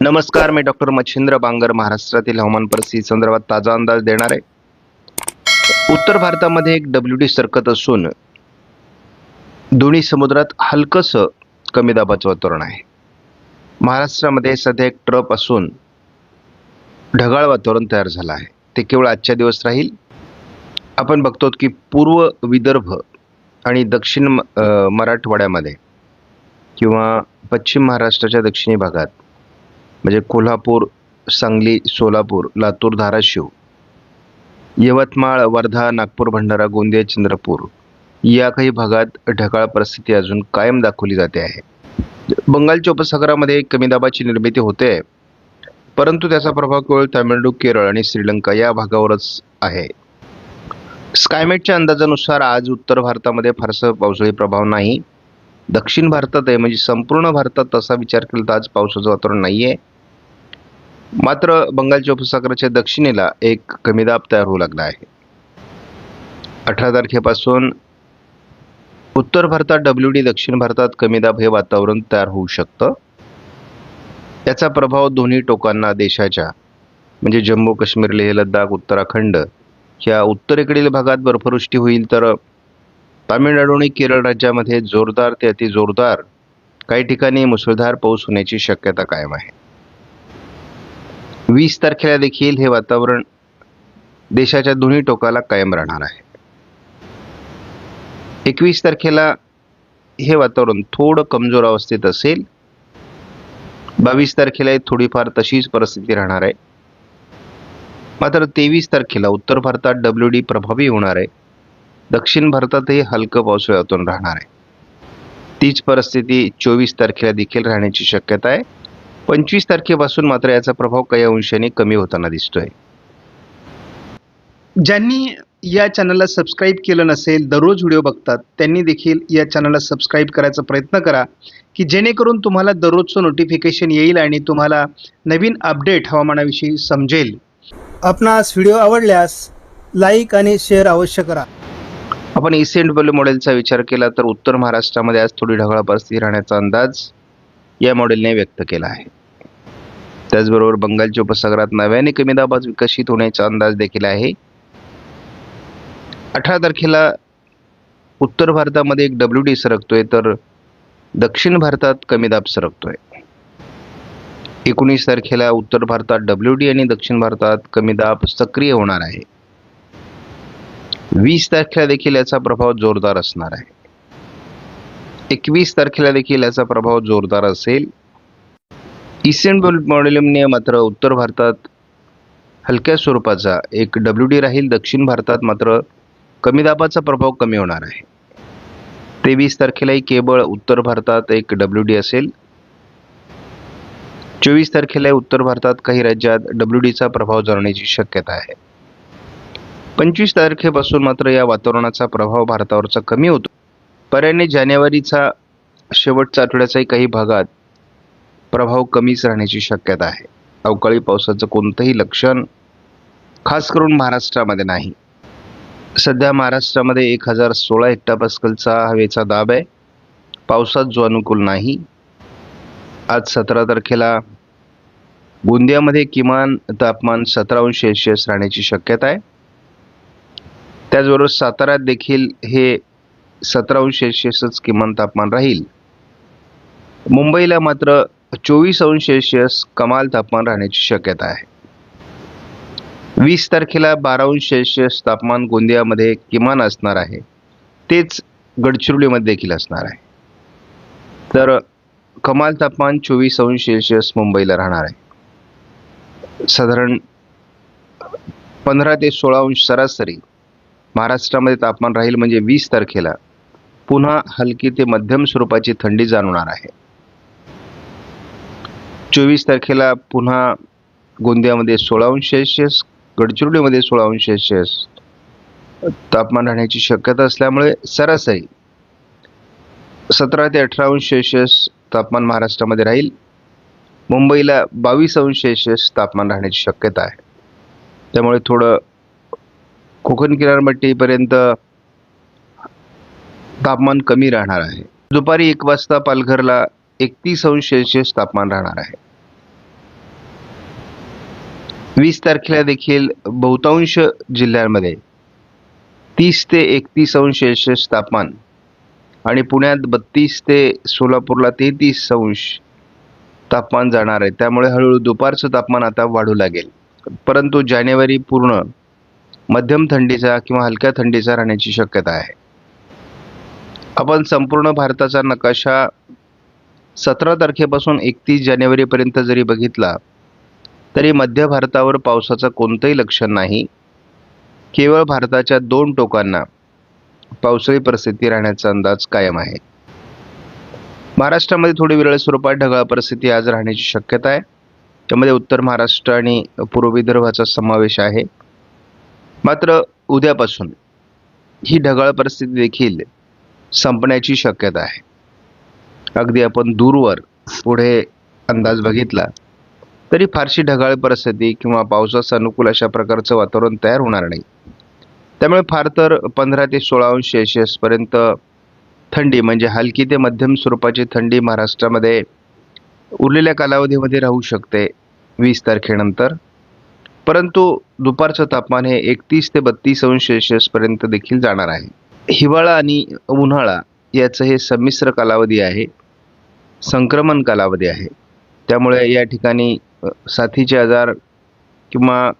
नमस्कार मी डॉक्टर मच्छिंद्र बांगर महाराष्ट्रातील हवामान परिस्थिती संदर्भात ताजा अंदाज देणार आहे. उत्तर भारतामध्ये एक डब्ल्यू डी सरकत असून दोन्ही समुद्रात हलकंसं कमी दाबाचं वातावरण आहे. महाराष्ट्रामध्ये सध्या एक ट्रप असून ढगाळ वातावरण तयार झालं आहे. ते केवळ आजच्या दिवस राहील. आपण बघतो की पूर्व विदर्भ आणि दक्षिण म- मराठवाड्यामध्ये किंवा पश्चिम महाराष्ट्राच्या दक्षिणी भागात म्हणजे कोल्हापूर सांगली सोलापूर लातूर धाराशिव यवतमाळ वर्धा नागपूर भंडारा गोंदिया चंद्रपूर या काही भागात ढगाळ परिस्थिती अजून कायम दाखवली जाते आहे. बंगालच्या उपसागरामध्ये कमी दाबाची निर्मिती होते आहे परंतु त्याचा प्रभाव केवळ तामिळनाडू केरळ आणि श्रीलंका या भागावरच आहे. स्कायमेटच्या अंदाजानुसार आज उत्तर भारतामध्ये फारसं पावसाळी प्रभाव नाही. दक्षिण भारतात आहे म्हणजे संपूर्ण भारतात तसा विचार केला तर आज पावसाचं वातावरण नाही आहे मात्र बंगालच्या उपसागराच्या दक्षिणेला एक कमी दाब तयार होऊ लागला आहे. अठरा तारखेपासून उत्तर भारतात डब्ल्यू डी दक्षिण भारतात कमी दाब हे वातावरण तयार होऊ शकतं. याचा प्रभाव दोन्ही टोकांना देशाच्या म्हणजे जम्मू काश्मीर लेह लद्दाख उत्तराखंड ह्या उत्तरेकडील भागात बर्फवृष्टी होईल तर तामिळनाडू आणि केरळ राज्यामध्ये जोरदार ते अतिजोरदार काही ठिकाणी मुसळधार पाऊस होण्याची शक्यता कायम आहे. वीस तारखेला देखील हे वातावरण देशाच्या दोन्ही टोकाला कायम राहणार आहे. एकवीस तारखेला हे वातावरण थोडं कमजोर अवस्थेत असेल. बावीस तारखेला थोडीफार तशीच परिस्थिती राहणार आहे. मात्र तेवीस तारखेला उत्तर भारतात डब्ल्यू डी प्रभावी होणार आहे. दक्षिण भारतातही हलकं पावसाळी वातावरण राहणार आहे. तीच परिस्थिती चोवीस तारखेला देखील राहण्याची शक्यता आहे. पंचवीस तारखेपासून मात्र याचा प्रभाव काही अंशाने कमी होताना दिसतोय. ज्यांनी या चॅनलला सबस्क्राईब केलं नसेल दररोज व्हिडिओ बघतात त्यांनी देखील या चॅनलला सबस्क्राईब करायचा प्रयत्न करा की जेणेकरून तुम्हाला दररोजचं नोटिफिकेशन येईल आणि तुम्हाला नवीन अपडेट हवामानाविषयी समजेल. आपणास व्हिडिओ आवडल्यास लाईक आणि शेअर अवश्य करा. आपण इसेंट बल मॉडेलचा विचार केला तर उत्तर महाराष्ट्रामध्ये आज थोडी ढगाळ परिस्थिती राहण्याचा अंदाज या मॉडेलने व्यक्त केला आहे. त्याचबरोबर बंगालच्या उपसागरात नव्याने कमी दाबात विकसित होण्याचा अंदाज देखील आहे. अठरा तारखेला उत्तर भारतामध्ये एक डब्ल्यू डी सरकतोय तर दक्षिण भारतात कमी दाब सरकतोय. एकोणीस तारखेला उत्तर भारतात डब्ल्यू डी आणि दक्षिण भारतात कमी दाब सक्रिय होणार आहे. वीस तारखेला देखील याचा प्रभाव जोरदार असणार आहे. एकवीस तारखेला देखील याचा प्रभाव जोरदार असेल. इसेंट मॉडेलने मात्र उत्तर भारतात हलक्या स्वरूपाचा एक डब्ल्यू डी राहील. दक्षिण भारतात मात्र कमी दाबाचा प्रभाव कमी होणार आहे. तेवीस तारखेलाही केवळ उत्तर भारतात एक डब्ल्यू डी असेल. चोवीस तारखेला उत्तर भारतात काही राज्यात डब्ल्यू डीचा प्रभाव जाणण्याची शक्यता आहे. पंचवीस तारखेपासून मात्र या वातावरणाचा प्रभाव भारतावरचा कमी होतो. पर्याने जानेवारीचा शेवटच्या आठवड्याचाही काही भागात प्रभाव कमीच राहण्याची शक्यता आहे. अवकाळी पावसाचं कोणतंही लक्षण खास करून महाराष्ट्रामध्ये नाही. सध्या महाराष्ट्रामध्ये एक हजार सोळा हेक्टापास्कलचा हवेचा दाब आहे. पावसात जो अनुकूल नाही. आज सतरा तारखेला गोंदियामध्ये किमान तापमान सतरा अंश सेल्सिअस राहण्याची शक्यता आहे. त्याचबरोबर साताऱ्यात देखील हे सतरा अंश सेल्सिअसच किमान तापमान राहील. मुंबईला मात्र चोवीस अंश सेल्सिअस कमाल तापमान राहण्याची शक्यता आहे. वीस तारखेला बारा अंश सेल्सिअस तापमान गोंदियामध्ये किमान असणार आहे. तेच गडचिरोलीमध्ये देखील असणार आहे. तर कमाल तापमान चोवीस अंश सेल्सिअस मुंबईला राहणार आहे. साधारण पंधरा ते सोळा अंश सरासरी महाराष्ट्रामध्ये तापमान राहील म्हणजे वीस तारखेला. पुन्हा हलकी ते मध्यम स्वरूपाची थंडी जाणवणार आहे. चोवीस तारखेला पुन्हा गोंदियामध्ये सोळा अंश सेल्सिअस गडचिरोलीमध्ये सोळा अंश सेल्सिअस तापमान राहण्याची शक्यता असल्यामुळे सरासरी सतरा ते अठरा अंश सेल्सिअस तापमान महाराष्ट्रामध्ये राहील. मुंबईला बावीस अंश सेल्सिअस तापमान राहण्याची शक्यता आहे. त्यामुळे थोडं कोकण किनारपट्टीपर्यंत तापमान कमी राहणार आहे. दुपारी एक वाजता पालघरला एकतीस अंश सेल्सिअस तापमान राहणार आहे. वीस तारखेला देखील बहुतांश जिल्ह्यांमध्ये तीस ते एकतीस अंश सेल्सिअस तापमान आणि पुण्यात बत्तीस ते सोलापूरला तेहतीस अंश तापमान जाणार आहे. त्यामुळे हळूहळू दुपारचं तापमान आता वाढू लागेल. परंतु जानेवारी पूर्ण मध्यम थंडीचा किंवा हलक्या थंडीचा राहण्याची शक्यता आहे. आपण संपूर्ण भारताचा नकाशा सतरा तारखेपासून एकतीस जानेवारीपर्यंत जरी बघितला तरी मध्य भारतावर पावसाचं कोणतंही लक्षण नाही. केवळ भारताच्या दोन टोकांना पावसाळी परिस्थिती राहण्याचा अंदाज कायम आहे. महाराष्ट्रामध्ये थोडी विरळ स्वरूपात ढगाळ परिस्थिती आज राहण्याची शक्यता आहे. त्यामध्ये उत्तर महाराष्ट्र आणि पूर्व विदर्भाचा समावेश आहे. मात्र उद्यापासून ही ढगाळ परिस्थिती देखील संपण्याची शक्यता आहे. अगदी आपण दूरवर पुढे अंदाज बघितला तरी फारशी ढगाळ परिस्थिती किंवा पावसास अनुकूल अशा प्रकारचं वातावरण तयार होणार नाही. त्यामुळे फार तर पंधरा ते सोळा अंश सेल्सिअसपर्यंत थंडी म्हणजे हलकी ते मध्यम स्वरूपाची थंडी महाराष्ट्रामध्ये उरलेल्या कालावधीमध्ये राहू शकते. वीस तारखेनंतर परंतु दुपारचं तापमान हे एकतीस ते बत्तीस अंश सेल्शियसपर्यंत देखील जाणार आहे. हिवाळा आणि उन्हाळा याचं हे संमिश्र कालावधी आहे संक्रमण कालावधी आहे. त्यामुळे या ठिकाणी साथीचे आजार किंवा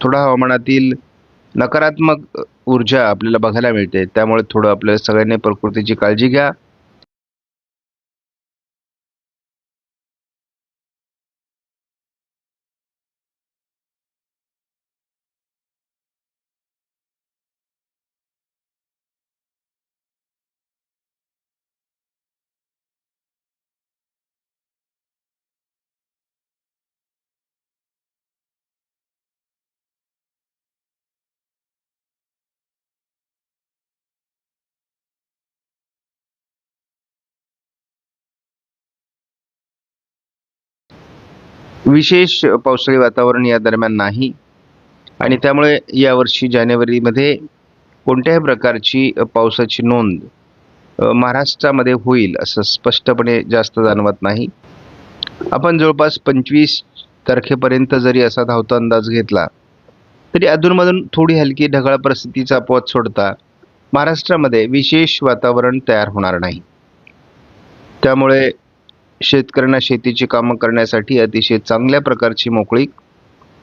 थोडा हवामानातील नकारात्मक ऊर्जा आपल्याला बघायला मिळते. त्यामुळे थोडं आपल्या सगळ्यांनी प्रकृतीची काळजी घ्या. विशेष पावसाळी वातावरण या दरम्यान नाही. आणि त्यामुळे यावर्षी जानेवारीमध्ये कोणत्याही प्रकारची पावसाची नोंद महाराष्ट्रामध्ये होईल असं स्पष्टपणे जास्त जाणवत नाही. आपण जवळपास पंचवीस तारखेपर्यंत जरी असा धावता अंदाज घेतला तरी अधूनमधून थोडी हलकी ढगाळ परिस्थितीचा अपवाद सोडता महाराष्ट्रामध्ये विशेष वातावरण तयार होणार नाही. त्यामुळे शेतकऱ्यांना शेतीची कामं करण्यासाठी अतिशय चांगल्या प्रकारची मोकळीक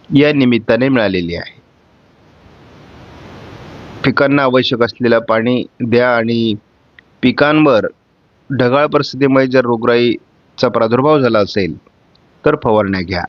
या निमित्ताने मिळालेली आहे. पिकांना आवश्यक असलेलं पाणी द्या आणि पिकांवर ढगाळ परिस्थितीमुळे जर रोगराईचा प्रादुर्भाव झाला असेल तर फवारण्या घ्या.